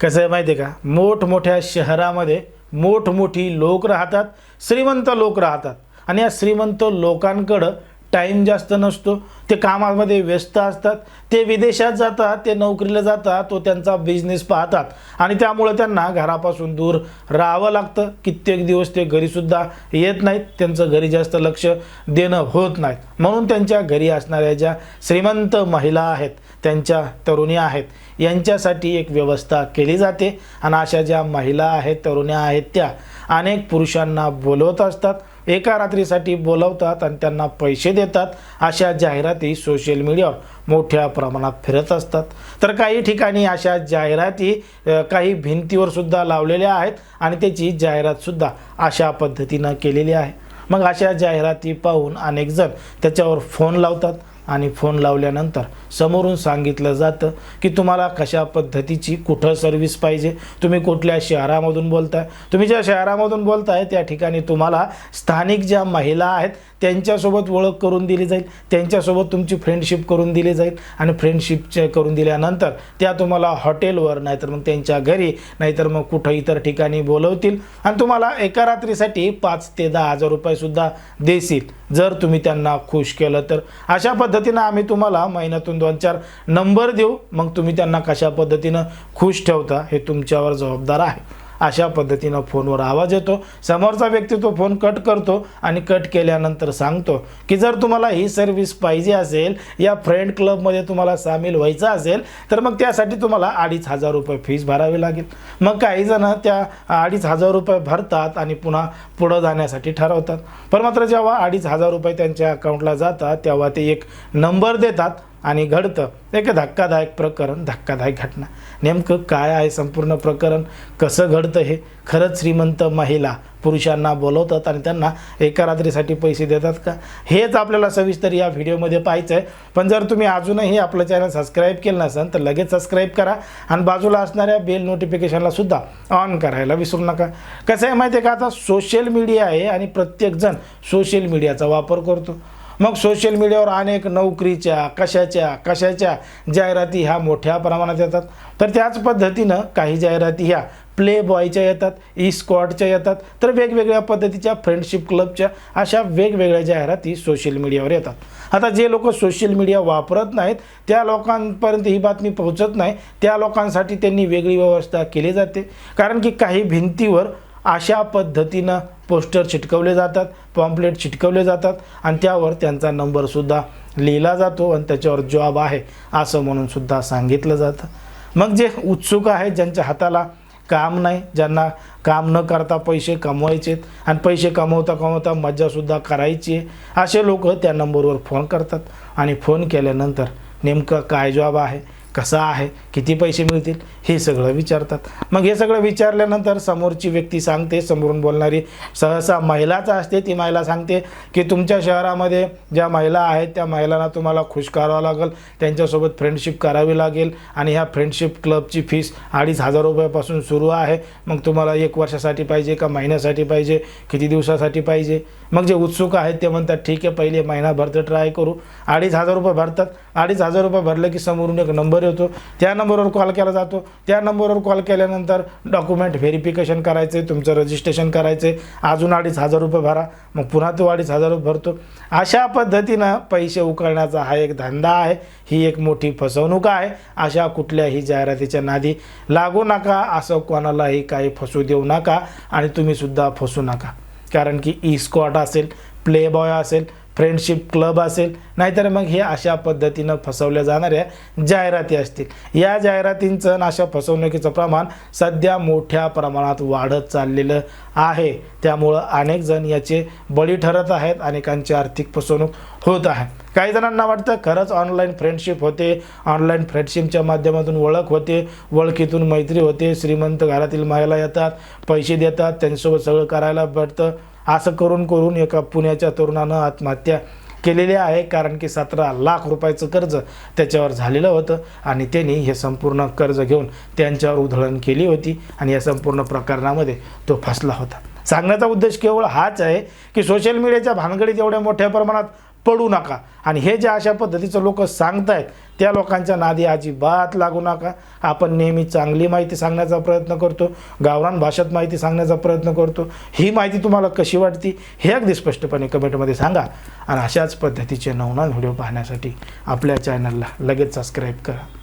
कसं आहे माहिती आहे का? मोठमोठ्या शहरामध्ये मोठमोठी लोक राहतात श्रीमंत लोक राहतात. आणि या श्रीमंत लोकांकडं टाईम जास्त नसतो. ते कामामध्ये व्यस्त असतात. ते विदेशात जातात ते नोकरीला जातात तो त्यांचा बिझनेस पाहतात. आणि त्यामुळे त्यांना घरापासून दूर राहावं लागतं. कित्येक दिवस ते घरीसुद्धा येत नाहीत. त्यांचं घरी जास्त लक्ष देणं होत नाहीत. म्हणून त्यांच्या घरी असणाऱ्या ज्या श्रीमंत महिला आहेत त्यांच्या तरुणी आहेत यांच्यासाठी एक व्यवस्था केली जाते. आणि अशा ज्या महिला आहेत तरुण्या आहेत त्या अनेक पुरुषांना बोलवत असतात. एका रात्रीसाठी बोलवतात आणि त्यांना पैसे देतात अशा जाहिराती सोशल मीडियावर मोठ्या प्रमाणात फिरत असतात. तर काही ठिकाणी अशा जाहिराती काही भिंतीवर सुद्धा लावलेल्या आहेत आणि त्याची जाहिरातसुद्धा अशा पद्धतीनं केलेली आहे. मग अशा जाहिराती पाहून अनेकजण त्याच्यावर फोन लावतात. आणि फोन लावल्यानंतर समोरून सांगितलं जातं की तुम्हाला कशा पद्धतीची कुठं सर्व्हिस पाहिजे? तुम्ही कुठल्या शहरामधून बोलताय? तुम्ही ज्या शहरामधून बोलताय त्या ठिकाणी तुम्हाला स्थानिक ज्या महिला आहेत त्यांच्यासोबत ओळख करून दिली जाईल त्यांच्यासोबत तुमची फ्रेंडशिप करून दिली जाईल आणि फ्रेंडशिप करून दिल्यानंतर त्या तुम्हाला हॉटेलवर नाहीतर मग त्यांच्या घरी नाहीतर मग कुठं इतर ठिकाणी बोलवतील आणि तुम्हाला एका रात्रीसाठी पाच ते दहा हजार रुपयेसुद्धा देतील जर तुम्ही त्यांना खुश केलं तर. अशा पद्धतीनं आम्ही तुम्हाला महिन्यातून दोन चार नंबर देऊ. मग तुम्ही त्यांना कशा पद्धतीनं खुश ठेवता हे तुमच्यावर जबाबदार आहे. अशा पद्धतीनं फोनवर आवाज येतो. समोरचा व्यक्ती तो फोन कट करतो आणि कट केल्यानंतर सांगतो की जर तुम्हाला ही सर्व्हिस पाहिजे असेल या फ्रेंड क्लबमध्ये तुम्हाला सामील व्हायचं असेल तर मग त्यासाठी तुम्हाला अडीच हजार रुपये फीस भरावी लागेल. मग काही जण त्या अडीच हजार रुपये भरतात आणि पुन्हा पुढं जाण्यासाठी ठरवतात. पण मात्र जेव्हा अडीच हजार रुपये त्यांच्या अकाउंटला जातात तेव्हा ते एक नंबर देतात. आणि घडतं. एक धक्कादायक प्रकरण धक्कादायक घटना. नेमकं काय आहे संपूर्ण प्रकरण? कसं घडतं हे? खरंच श्रीमंत महिला पुरुषांना बोलवतात आणि त्यांना एका रात्रीसाठी पैसे देतात का? हेच आपल्याला सविस्तर या व्हिडिओमध्ये पाहायचं आहे पण जर तुम्ही अजूनही आपलं चॅनल सबस्क्राईब केलं नसेल तर लगेच सबस्क्राईब करा. आणि बाजूला असणाऱ्या बेल नोटिफिकेशनला सुद्धा ऑन करायला विसरू नका. कसं आहे माहिती आहे का? आता सोशल मीडिया आहे आणि प्रत्येकजण सोशल मीडियाचा वापर करतो. मग सोशल मीडियावर अनेक नोकरीच्या कशाच्या कशाच्या जाहिराती ह्या मोठ्या प्रमाणात येतात. तर त्याच पद्धतीनं काही जाहिराती ह्या प्ले बॉयच्या येतात ई स्क्वॉडच्या येतात तर वेगवेगळ्या पद्धतीच्या फ्रेंडशिप क्लबच्या अशा वेगवेगळ्या जाहिराती सोशल मीडियावर येतात. आता जे लोक सोशल मीडिया वापरत नाहीत त्या लोकांपर्यंत ही बातमी पोहोचत नाही त्या लोकांसाठी त्यांनी वेगळी व्यवस्था केली जाते. कारण की काही भिंतीवर अशा पद्धतीनं पोस्टर चिटकवले जातात पॉम्पलेट चिटकवले जातात आणि त्यावर त्यांचा नंबरसुद्धा लिहिला जातो आणि त्याच्यावर जॉब आहे असं म्हणूनसुद्धा सांगितलं जातं. मग जे उत्सुक आहेत ज्यांच्या हाताला काम नाही ज्यांना काम न करता पैसे कमवायचे आणि पैसे कमवता कमवता मज्जासुद्धा करायची आहे असे लोक त्या नंबरवर फोन करतात आणि फोन केल्यानंतर नेमकं काय जॉब आहे कसा आहे किती पैसे मिळतील हे सगळं विचारतात. मग हे सगळं विचारल्यानंतर समोरची व्यक्ती सांगते समोरून बोलणारी सहसा महिलाच असते ती महिला सांगते की तुमच्या शहरामध्ये ज्या महिला आहेत त्या महिलांना तुम्हाला खुश करावं लागेल त्यांच्यासोबत फ्रेंडशिप करावी लागेल आणि ह्या फ्रेंडशिप क्लबची फीस अडीच हजार रुपयापासून सुरू आहे. मग तुम्हाला एक वर्षासाठी पाहिजे का महिन्यासाठी पाहिजे किती दिवसासाठी पाहिजे? मग जे उत्सुक आहेत ते म्हणतात ठीक आहे पहिले महिनाभर तर ट्राय करू. अडीच हजार रुपये भरतात. अडीच हजार रुपये भरले की समोरून एक नंबर येतो. त्या नंबरवर कॉल केला जातो. त्या नंबरवर कॉल केल्यानंतर डॉक्युमेंट व्हेरिफिकेशन करायचे तुमचं रजिस्ट्रेशन करायचे. अजून अडीच हजार रुपये भरा. मग पुन्हा तो अडीच हजार रुपये भरतो. अशा पद्धतीनं पैसे उकळण्याचा हा एक धंदा आहे. ही एक मोठी फसवणूक आहे. अशा कुठल्याही जाहिरातीच्या नादी लागू नका. असं कोणालाही काही फसू देऊ नका. आणि तुम्हीसुद्धा फसू नका. कारण की ई स्कॉट असेल प्लेबॉय असेल फ्रेंडशिप क्लब असेल नाहीतर मग हे अशा पद्धतीनं फसवल्या जाणाऱ्या जाहिराती असतील. या जाहिरातींचं आणि अशा फसवणुकीचं प्रमाण सध्या मोठ्या प्रमाणात वाढत चाललेलं आहे. त्यामुळं अनेक जण याचे बळी ठरत आहेत अनेकांची आर्थिक फसवणूक होत आहे. काही जणांना वाटतं खरंच ऑनलाईन फ्रेंडशिप होते ऑनलाईन फ्रेंडशिपच्या माध्यमातून ओळख होते ओळखीतून मैत्री होते श्रीमंत घरातील महिला येतात पैसे देतात त्यांच्यासोबत सगळं करायला भेटतं असं करून करून एका पुण्याच्या तरुणानं आत्महत्या केलेली आहे. कारण की सतरा लाख रुपयाचं कर्ज त्याच्यावर झालेलं होतं आणि त्यांनी हे संपूर्ण कर्ज घेऊन त्यांच्यावर उधळण केली होती आणि या संपूर्ण प्रकरणामध्ये तो फसला होता. सांगण्याचा उद्देश केवळ हाच आहे की सोशल मीडियाच्या भानगडीत एवढ्या मोठ्या प्रमाणात पडू नका. आणि हे जे अशा पद्धतीचं लोक सांगतायत त्या लोकांच्या नादी अजिबात लागू नका. आपण नेहमी चांगली माहिती सांगण्याचा प्रयत्न करतो गावरान भाषेत माहिती सांगण्याचा प्रयत्न करतो. ही माहिती तुम्हाला कशी वाटती हे अगदी स्पष्टपणे कमेंटमध्ये सांगा. आणि अशाच पद्धतीचे नवनवीन व्हिडिओ पाहण्यासाठी आपल्या चॅनलला लगेच सबस्क्राईब करा.